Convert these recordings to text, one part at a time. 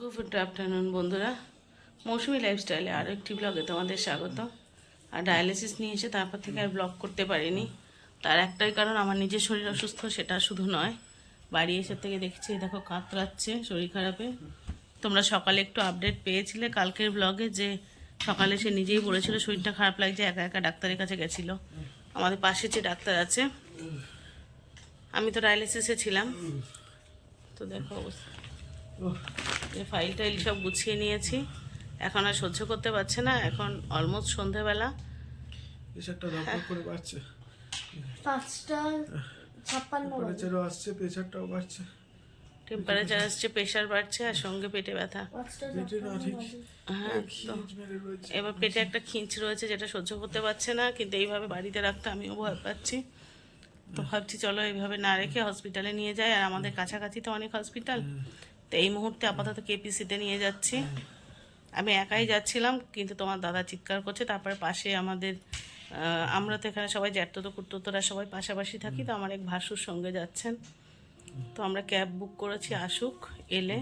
Good afternoon বন্ধুরা। মৌসুমি লাইফস্টাইলে আরও একটি ব্লগে তোমাদের স্বাগত। আর ডায়ালিসিস নিয়ে এসে তারপর থেকে আর ব্লগ করতে পারিনি। তার একটাই কারণ, আমার নিজের শরীর অসুস্থ, সেটা শুধু নয়। বাড়ি এসে থেকে দেখছি দেখো কাতরাচ্ছে শরীর খারাপে। তোমরা সকালে একটু আপডেট পেয়েছিলে কালকের ব্লগে যে সকালে সে নিজেই বলেছিল শরীরটা খারাপ লাগছে, একা একা ডাক্তারের কাছে গেছিল। আমাদের পাশে যে ডাক্তার আছে, আমি তো ডায়ালিসিসে ছিলাম। তো দেখো অবস্থা। ফাইল টাইল সব গুছিয়ে নিয়েছি। এখন আর সহ্য করতে পারছে না এখন অলমোস্ট সন্ধেবেলা। প্রেশারটা দরকার করে বাড়ছে। পাঁচটা ছাপ্পান্ন টেম্পারেচারও আসছে প্রেশারটাও বাড়ছে। টেম্পারেচার আসছে প্রেশার বাড়ছে আর সঙ্গে পেটে ব্যথা। হ্যাঁ এবার পেটে একটা খিঁচ রয়েছে যেটা সহ্য করতে পারছে না কিন্তু এইভাবে বাড়িতে রাখতে আমিও ভয় পাচ্ছি। তো ভাবছি চলো এইভাবে না রেখে হসপিটালে নিয়ে যাই আর আমাদের কাছাকাছি তো অনেক হসপিটাল তো এই মুহূর্তে আপাতত কেপিসিতে নিয়ে যাচ্ছি। আমি একাই যাচ্ছিলাম, কিন্তু তোমার দাদা চিৎকার করছে। তারপরে পাশে আমাদের আমরা তো এখানে সবাই জ্যাঠতো কুর্তোরা সবাই পাশাপাশি থাকি, তো আমার এক ভাসুর সঙ্গে যাচ্ছেন। তো আমরা ক্যাব বুক করেছি, আসুক, এলে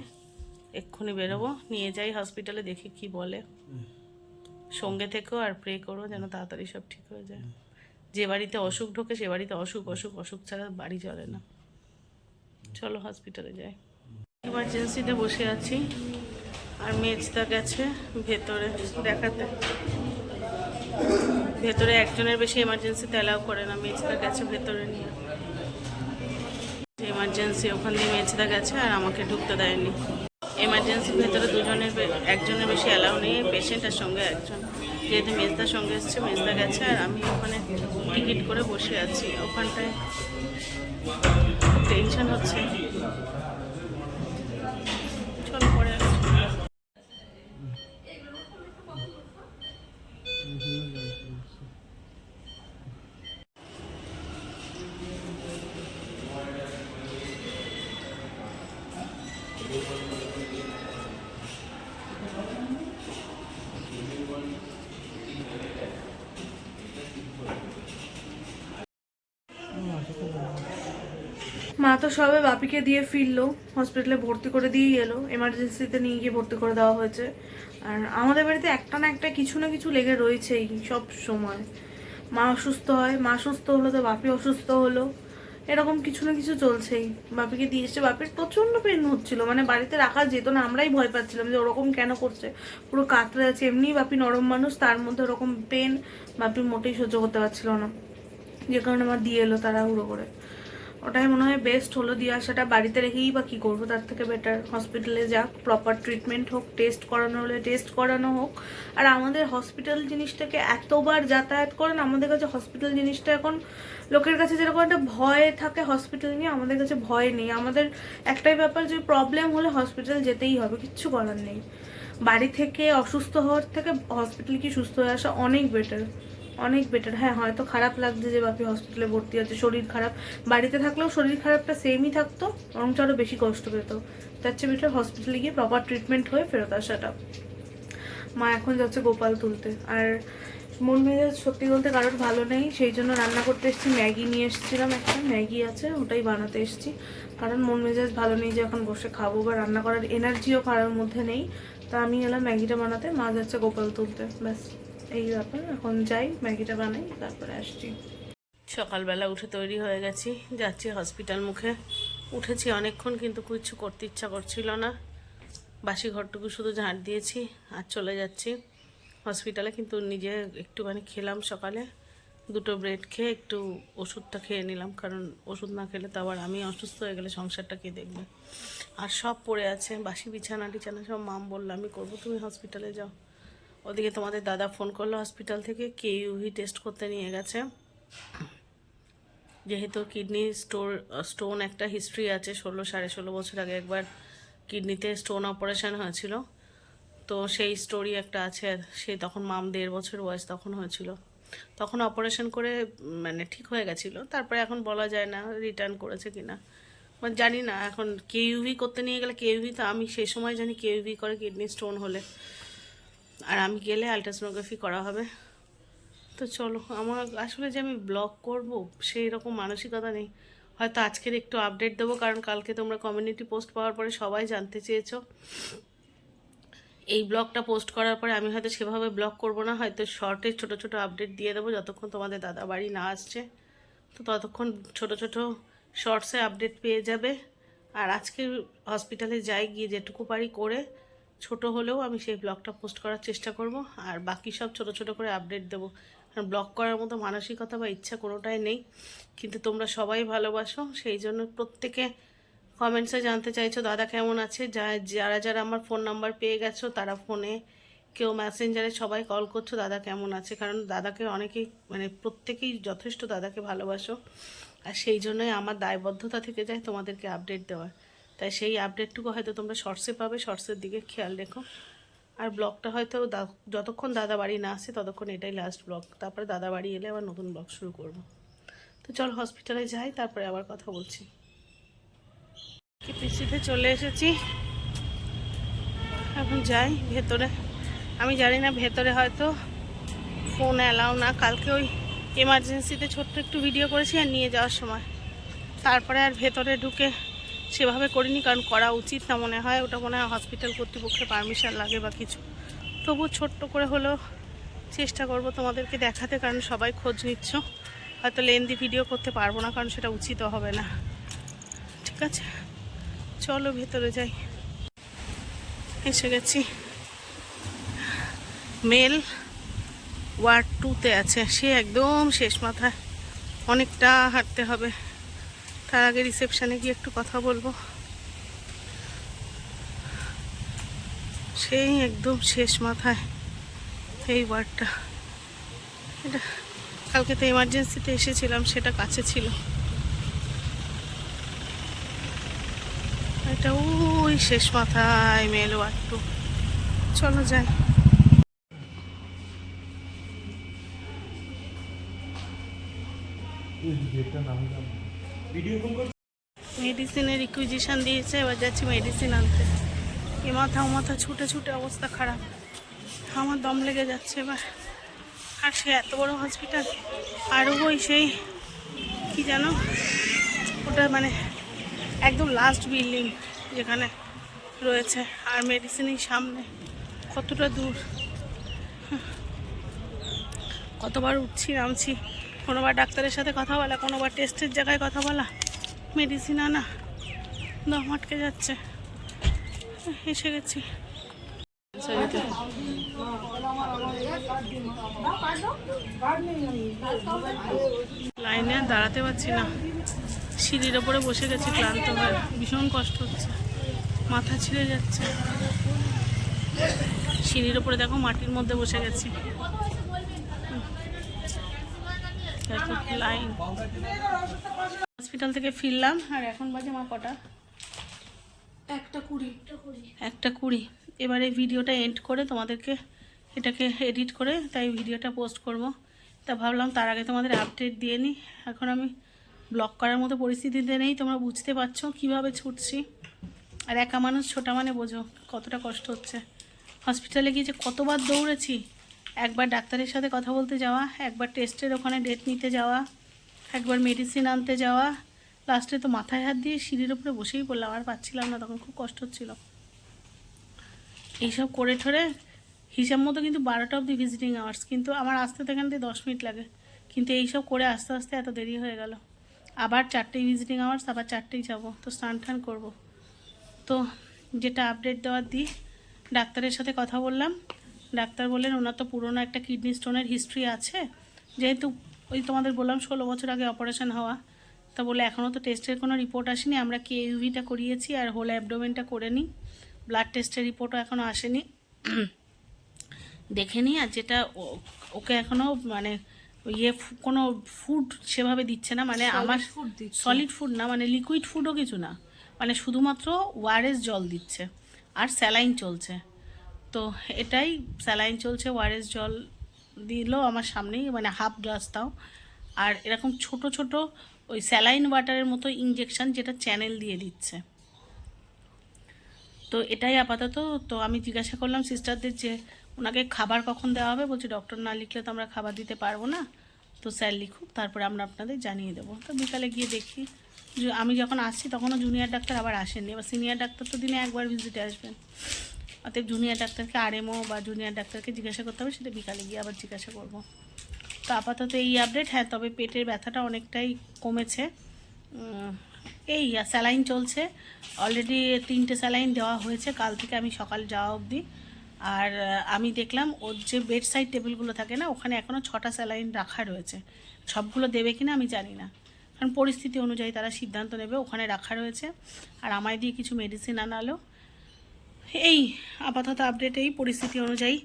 এক্ষুনি বেরোবো। নিয়ে যাই হসপিটালে, দেখি কি বলে। সঙ্গে থেকেও আর প্রে করো যেন তাড়াতাড়ি সব ঠিক হয়ে যায়। যে বাড়িতে অসুখ ঢোকে, সে বাড়িতে অসুখ অসুখ অসুখ ছাড়া বাড়ি চলে না। চলো হসপিটালে যাই। এমার্জেন্সিতে বসে আছি। আর মেজদা গেছে ভেতরে দেখাতে। ভেতরে একজনের বেশি এমার্জেন্সিতে অ্যালাউ করে না, মেজদা গেছে ভেতরে নিয়ে। এমার্জেন্সি ওখান দিয়ে মেজদা গেছে আর আমাকে ঢুকতে দেয়নি। এমার্জেন্সি ভেতরে দুজনের একজনের বেশি অ্যালাউ নেই পেশেন্টের সঙ্গে একজন। যেহেতু মেজদার সঙ্গে এসছে, মেজদা গেছে আর আমি ওখানে টিকিট করে বসে আছি। ওখানটায় টেনশন হচ্ছে। মা তো সবে বাপিকে দিয়ে ফিরলো হসপিটালে ভর্তি করে দিয়েই এলো এমার্জেন্সিতে নিয়ে গিয়ে ভর্তি করে দেওয়া হয়েছে। আর আমাদের বাড়িতে একটা না একটা কিছু না কিছু লেগে রয়েছেই সব সময়। মা অসুস্থ হয়, মা অসুস্থ হলো তো বাপি অসুস্থ হলো। এরকম কিছু না কিছু চলছেই। বাপিকে দিয়ে এসছে, বাপির প্রচণ্ড পেন হচ্ছিল মানে বাড়িতে রাখা যেত না, আমরাই ভয় পাচ্ছিলাম যে ওরকম কেন করছে। পুরো কাতরে আছে এমনিই বাপি নরম মানুষ, তার মধ্যে ওরকম পেন বাপি মোটেই সহ্য করতে পারছিল না। যে কারণে আমার দিয়ে এলো তারা তাড়াহুড়ো করে। ওটাই মনে হয় বেস্ট হলো দিয়ে আসাটা। বাড়িতে রেখেই বা কী করব? তার থেকে বেটার হসপিটালে যাক প্রপার ট্রিটমেন্ট হোক টেস্ট করানো হলে টেস্ট করানো হোক। আর আমাদের হসপিটাল জিনিসটাকে এতবার যাতায়াত করেন আমাদের কাছে হসপিটাল জিনিসটা এখন লোকের কাছে যেরকম একটা ভয় থাকে হসপিটাল নিয়ে, আমাদের কাছে ভয় নেই। আমাদের একটাই ব্যাপার যে প্রবলেম হলে হসপিটাল যেতেই হবে, কিচ্ছু করার নেই। বাড়ি থেকে অসুস্থ হওয়ার থেকে হসপিটাল কি সুস্থ হয়ে আসা অনেক বেটার অনেক বেটার হ্যাঁ হয়তো খারাপ লাগছে যে বাপি হসপিটালে ভর্তি আছে শরীর খারাপ। বাড়িতে থাকলেও শরীর খারাপটা সেমই থাকতো, বরঞ্চ আরও বেশি কষ্ট পেত। তার চেয়ে বেটার হসপিটালে গিয়ে প্রপার ট্রিটমেন্ট হয়ে ফেরত আসাটা। মা এখন যাচ্ছে গোপাল তুলতে। আর মন মেজাজ সত্যি বলতে কারোর ভালো নেই, সেই জন্য রান্না করতে এসেছি, ম্যাগি নিয়ে এসেছিলাম একটা। ম্যাগি আছে, ওটাই বানাতে এসেছি। কারণ মন মেজাজ ভালো নেই যে এখন বসে খাব বা রান্না করার এনার্জিও কারোর মধ্যে নেই। তা আমি এলাম ম্যাগিটা বানাতে, মা যাচ্ছে গোপাল তুলতে, ব্যাস। এই ব্যাপার, এখন যাই, ম্যাগিটা বানাই, তারপরে আসছি। সকালবেলা উঠে তৈরি হয়ে গেছি, যাচ্ছি হসপিটাল মুখে। উঠেছি অনেকক্ষণ, কিন্তু কিছু করতে ইচ্ছা করছিল না। বাসি ঘরটুকু শুধু ঝাঁট দিয়েছি, আর চলে যাচ্ছি। হসপিটালে কিন্তু নিজে একটুখানি খেলাম সকালে। দুটো ব্রেড খেয়ে একটু ওষুধটা খেয়ে নিলাম, কারণ ওষুধ না খেলে তো আবার আমি অসুস্থ হয়ে গেলে সংসারটা কে দেখবে? আর সব পড়ে আছে, বাসি বিছানা টিছানা সব মাম বলল, আমি করব, তুমি হসপিটালে যাও। ওদিকে তোমাদের দাদা ফোন করল হসপিটাল থেকে কে ইউভি টেস্ট করতে নিয়ে গেছে। যেহেতু কিডনি স্টোর স্টোন একটা হিস্ট্রি আছে, ষোলো, সাড়ে ষোলো বছর আগে একবার কিডনিতে স্টোন অপারেশন হয়েছিল। তো সেই স্টোরি একটা আছে সে তখন মাম দেড় বছর বয়স তখন হয়েছিল। তখন অপারেশন করে মানে ঠিক হয়ে গেছিল। তারপরে এখন বলা যায় না রিটার্ন করেছে কিনা মানে জানি না, এখন কেইউভি করতে নিয়ে গেলে কেইউভি তো, আমি সেই সময় জানি কেইউভি করে কিডনি স্টোন হলে। আর আমি গেলে আলট্রাসোনোগ্রাফি করা হবে। তো চলো, আমার আসলে যে আমি ব্লগ করব, সেই রকম মানসিকতা নেই। হয়তো আজকের একটু আপডেট দেবো, কারণ কালকে তোমরা কমিউনিটি পোস্ট পাওয়ার পরে সবাই জানতে চেয়েছো। এই ব্লগটা পোস্ট করার পরে আমি হয়তো সেভাবে ব্লগ করব না, হয়তো শর্টে ছোট ছোট আপডেট দিয়ে দেবো, যতক্ষণ তোমাদের দাদা বাড়ি না আসছে। তো ততক্ষণ ছোট ছোট শর্টসে আপডেট পেয়ে যাবে। আর আজকে হসপিটালে যাই গিয়ে যেটুকু পারি করে ছোট হলেও আমি সেই ব্লগটা পোস্ট করার চেষ্টা করব, আর বাকি সব ছোট ছোট করে আপডেট দেবো। কারণ ব্লগ করার মতো মানসিকতা বা ইচ্ছা কোনোটাই নেই, কিন্তু তোমরা সবাই ভালোবাসো, সেই জন্য প্রত্যেকে কমেন্টসে জানতে চাইছো, দাদা কেমন আছে? যা যারা যারা আমার ফোন নাম্বার পেয়ে গেছো, তারা ফোনে কেউ মেসেঞ্জারে সবাই কল করছ, দাদা কেমন আছে? কারণ দাদাকে অনেকেই মানে প্রত্যেকেই যথেষ্ট দাদাকে ভালোবাসো, আর সেই জন্যই আমার দায়বদ্ধতা থেকে যায় তোমাদেরকে আপডেট দেওয়ার। তাই সেই আপডেটটুকু হয়তো তোমরা শর্টসে পাবে শর্টসের দিকে খেয়াল রেখো। আর ব্লগটা হয়তো যতক্ষণ দাদা বাড়ি না আসে, ততক্ষণ এটাই লাস্ট ব্লগ তারপরে দাদা বাড়ি এলে আবার নতুন ব্লগ শুরু করব। তো চল হসপিটালে যাই, তারপরে আবার কথা বলছি। পিসিতে চলে এসেছি? এখন যাই ভেতরে। আমি জানি না ভেতরে হয়তো ফোন অ্যালাউ না। কালকে ওই এমার্জেন্সিতে ছোট্ট একটু ভিডিও করেছি আর নিয়ে যাওয়ার সময়। তারপরে আর ভেতরে ঢুকে সেভাবে করিনি, কারণ করা উচিত না মনে হয়। ওটা মনে হয় হসপিটাল কর্তৃপক্ষের পারমিশন লাগে বা কিছু। তবু ছোট্ট করে হলেও চেষ্টা করব তোমাদেরকে দেখাতে, কারণ সবাই খোঁজ নিচ্ছ। হয়তো লেন্দি ভিডিও করতে পারব না, কারণ সেটা উচিত হবে না। ঠিক আছে? চলো ভেতরে যাই। এসে গেছি। মেল ওয়ার্ড টুতে আছে। সে একদম শেষ মাথায়। অনেকটা হাঁটতে হবে। তার আগে রিসেপশানে গিয়ে একটু কথা বলব। সেই একদম শেষ মাথায় এই ওয়ার্ডটা। এটা কালকে তো এমার্জেন্সিতে এসেছিলাম, সেটা কাছে ছিল। এটা ওই শেষ মাথায় মেল ওয়ার্ড টু চলো যাই। মেডিসিনের রিকুইজিশন দিয়েছে, এবার যাচ্ছি মেডিসিন আনতে। এ মাথা, ও মাথা ছুটে ছুটে অবস্থা খারাপ। আমার দম লেগে যাচ্ছে এবার। আর সে এত বড় হসপিটাল আর ওই সেই, কি জানো? ওটা মানে একদম লাস্ট বিল্ডিং যেখানে রয়েছে। আর মেডিসিনের সামনে, কতটা দূর। কতবার উঠছি, নামছি। কোনোবার ডাক্তারের সাথে কথা বলা, কোনোবার টেস্টের জায়গায় কথা বলা। মেডিসিন আনা, দম আটকে যাচ্ছে। এসে গেছি। লাইনে দাঁড়াতে পারছি না। সিঁড়ির ওপরে বসে গেছি, ক্লান্ত হয়ে। ভীষণ কষ্ট হচ্ছে। মাথা ছিঁড়ে যাচ্ছে। সিঁড়ির ওপরে দেখো, মাটির মধ্যে বসে গেছি। লাইন হসপিটাল থেকে ফিরলাম আর এখন বাজে মা কটা? একটা কুড়ি। একটা কুড়ি। এবার ভিডিওটা এন্ড করে তোমাদেরকে এটাকে এডিট করে তাই ভিডিওটা পোস্ট করব। তা ভাবলাম তার আগে তোমাদের আপডেট দিয়ে নিই এখন আমি ব্লগ করার মতো পরিস্থিতিতে নেই তোমরা বুঝতে পারছ কীভাবে ছুটছি। আর একা মানুষ ছোটা মানে বোঝো কতটা কষ্ট হচ্ছে। হসপিটালে গিয়ে যে কতবার দৌড়েছি একবার ডাক্তারের সাথে কথা বলতে যাওয়া, একবার টেস্টের ওখানে ডেট নিতে যাওয়া, একবার মেডিসিন আনতে যাওয়া। লাস্টে তো মাথায় হাত দিয়ে সিঁড়ির উপরে বসেই পড়লাম, আর পাচ্ছিলাম না, তখন খুব কষ্ট হচ্ছিল। এইসব করে ঠরে হিসাব মতো কিন্তু বারোটা অবধি ভিজিটিং আওয়ার্স কিন্তু আমার আসতে তো এখান থেকে দশ মিনিট লাগে। কিন্তু এইসব করে আস্তে আস্তে এত দেরি হয়ে গেল। আবার চারটেই ভিজিটিং আওয়ার্স আবার চারটেই যাব, তো স্নান টান করব। তো যেটা আপডেট দেওয়ার দিই, ডাক্তারের সাথে কথা বললাম। ডাক্তার বললেন ওনার তো পুরোনো একটা কিডনি স্টোনের হিস্ট্রি আছে। যেহেতু ওই তোমাদের বললাম ষোলো বছর আগে অপারেশন হওয়া তা বলে এখনও তো টেস্টের কোনো রিপোর্ট আসেনি। আমরা কে ইউভিটা করিয়েছি আর হোল অ্যাবডোমেনটা করে নিই। ব্লাড টেস্টের রিপোর্টও এখনও আসেনি। দেখে নিই আর যেটা ও- ওকে এখনও মানে ইয়ে কোনো ফুড সেভাবে দিচ্ছে না। মানে আমার ফুড সলিড ফুড না মানে লিকুইড ফুডও কিছু না। মানে শুধুমাত্র ওয়ারেস জল দিচ্ছে। আর স্যালাইন চলছে। তো এটাই স্যালাইন চলছে, ওয়ারেস জল দিল আমার সামনেই মানে হাফ গ্লাস তাও। আর এরকম ছোট ছোট ওই স্যালাইন ওয়াটারের মতো ইঞ্জেকশান যেটা চ্যানেল দিয়ে দিচ্ছে। তো এটাই আপাতত, তো আমি জিজ্ঞাসা করলাম সিস্টারদের যে ওনাকে খাবার কখন দেওয়া হবে, বলছি ডক্টর না লিখলে তো আমরা খাবার দিতে পারব না। তো স্যার লিখুক, তারপরে আমরা আপনাদের জানিয়ে দেবো। তো বিকালে গিয়ে দেখি। আমি যখন আসছি তখনও জুনিয়র ডাক্তার আবার আসেননি, এবার সিনিয়র ডাক্তার তো দিনে একবার ভিজিটে আসবেন। অতএব জুনিয়র ডাক্তারকে আরএমও বা জুনিয়র ডাক্তারকে জিজ্ঞাসা করতে হবে, সেটা বিকালে গিয়ে আবার জিজ্ঞাসা করব। তো আপাতত এই আপডেট হ্যাঁ তবে পেটের ব্যথাটা অনেকটাই কমেছে। এই স্যালাইন চলছে। অলরেডি তিনটে স্যালাইন দেওয়া হয়েছে, কাল থেকে আমি সকাল যাওয়া অবধি। আর আমি দেখলাম ওর যে বেড সাইড টেবিলগুলো থাকে না, ওখানে এখনও ছটা স্যালাইন রাখা রয়েছে। সবগুলো দেবে কিনা আমি জানি না। কারণ পরিস্থিতি অনুযায়ী তারা সিদ্ধান্ত নেবে, ওখানে রাখা রয়েছে। আর আমায় দিয়ে কিছু মেডিসিন আনালো। এই আপাতত আপডেট এই পরিস্থিতি অনুযায়ী।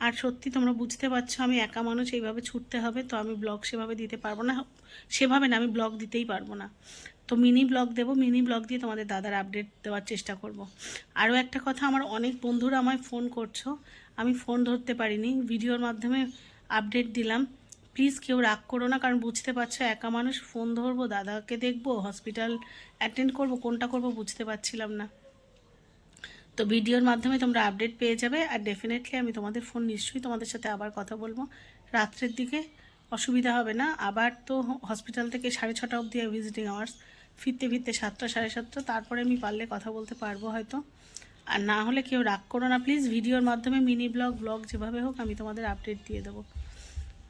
আর সত্যি তোমরা বুঝতে পারছ, আমি একা মানুষ, এইভাবে ছুটতে হবে, তো আমি ব্লগ সেভাবে দিতে পারব না। সেভাবে না, আমি ব্লগ দিতেই পারব না। তো মিনি ব্লগ দেবো মিনি ব্লগ দিয়ে তোমাদের দাদার আপডেট দেওয়ার চেষ্টা করব। আরও একটা কথা, আমার অনেক বন্ধুরা আমায় ফোন করছ। আমি ফোন ধরতে পারিনি, ভিডিওর মাধ্যমে আপডেট দিলাম। প্লিজ কেউ রাগ করো না, কারণ বুঝতে পারছ, একা মানুষ ফোন ধরবো, দাদাকে দেখব হসপিটাল অ্যাটেন্ড করব, কোনটা করব বুঝতে পারছিলাম না। তো ভিডিওর মাধ্যমে তোমরা আপডেট পেয়ে যাবে আর ডেফিনেটলি আমি তোমাদের ফোন নিশ্চয়ই তোমাদের সাথে আবার কথা বলব। রাত্রের দিকে অসুবিধা হবে না। আবার তো হসপিটাল থেকে সাড়ে ছটা অবধি ভিজিটিং আওয়ার্স ফিরতে ফিরতে সাতটা, সাড়ে সাতটা, তারপরে আমি পারলে কথা বলতে পারব হয়তো। আর না হলে কেউ রাগ করো না প্লিজ ভিডিওর মাধ্যমে মিনি ব্লগ ব্লগ যেভাবে হোক আমি তোমাদের আপডেট দিয়ে দেবো।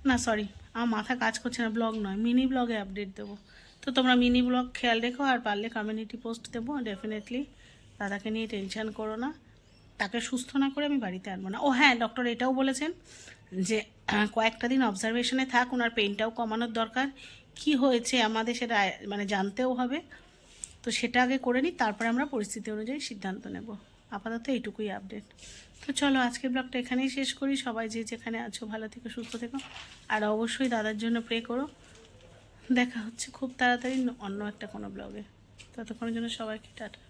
না সরি আমার মাথা কাজ করছে না ব্লগ নয় মিনি ব্লগে আপডেট দেবো। তো তোমরা মিনি ব্লগ খেয়াল রেখো আর পারলে কমিউনিটি পোস্ট দেবো ডেফিনেটলি দাদাকে নিয়ে টেনশান করো না। তাকে সুস্থ না করে আমি বাড়িতে আনব না। ও হ্যাঁ ডক্টর এটাও বলেছেন যে কয়েকটা দিন অবজারভেশনে থাক, ওনার পেনটাও কমানোর দরকার। কি হয়েছে আমাদের সেটা মানে জানতেও হবে। তো সেটা আগে করে নিই, তারপরে আমরা পরিস্থিতি অনুযায়ী সিদ্ধান্ত নেব। আপাতত এইটুকুই আপডেট তো চলো, আজকের ব্লগটা এখানেই শেষ করি। সবাই যে যেখানে আছো, ভালো থেকো, সুস্থ থেকো। আর অবশ্যই দাদার জন্য প্রে করো। দেখা হচ্ছে খুব তাড়াতাড়ি অন্য একটা কোনো ব্লগে ততক্ষণের জন্য সবাইকে টাটা।